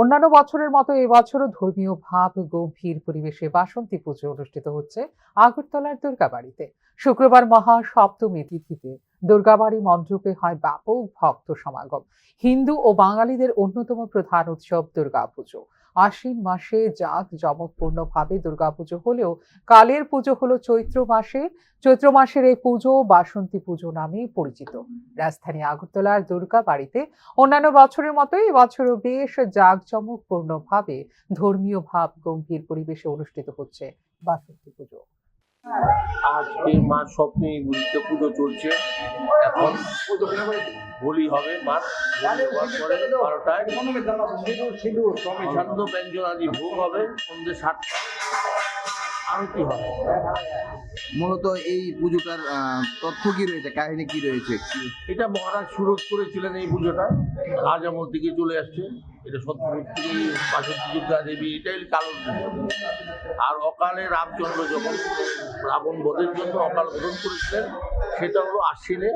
অন্যান্য বছরের মতো এবছরও ধর্মীয় ভাব, গম্ভীর পরিবেশে বাসন্তী পুজো অনুষ্ঠিত হচ্ছে আগরতলার দুর্গাবাড়িতে। শুক্রবার মহা সপ্তমী তিথিতে দুর্গাবাড়ি মণ্ডপে হয় ব্যাপক ভক্ত সমাগম। হিন্দু ও বাঙালিদের অন্যতম প্রধান উৎসব দুর্গাপুজো। আশ্বিন মাসে জাঁক জমকপূর্ণভাবে দুর্গাপুজো হলেও কালের পুজো হলো চৈত্র মাসে। চৈত্র মাসের এই পুজো বাসন্তী পুজো নামে পরিচিত। রাজধানী আগরতলার দুর্গা বাড়িতে অন্যান্য বছরের মতোই এবছরও বেশ জাঁকজমকপূর্ণভাবে ধর্মীয় ভাব গম্ভীর পরিবেশে অনুষ্ঠিত হচ্ছে বাসন্তী পুজো। আজকে মা সপ্তমী বুঝতে পুজো চলছে। এখন হোলি হবে মার। হোলি হওয়ার পরে বারোটায় ছন্দ ব্যঞ্জন আদি ভোগ হবে। সন্ধ্যে সাতটা। আরতি হবে? মূলত এই পুজোটার তথ্য কি রয়েছে? কাহিনী কি রয়েছে? এটা মহারাজ সুরজ করেছিলেন এই পুজোটা। রাজ আমল থেকে চলে আসছে। এটা সত্যযুগ থেকে বাসন্তী দুর্গা দেবী এটাই কালো। আর অকালে রামচন্দ্র যখন রাবণ বধের জন্য অকাল বোধন করেছিলেন সেটা হলো আশ্বিনে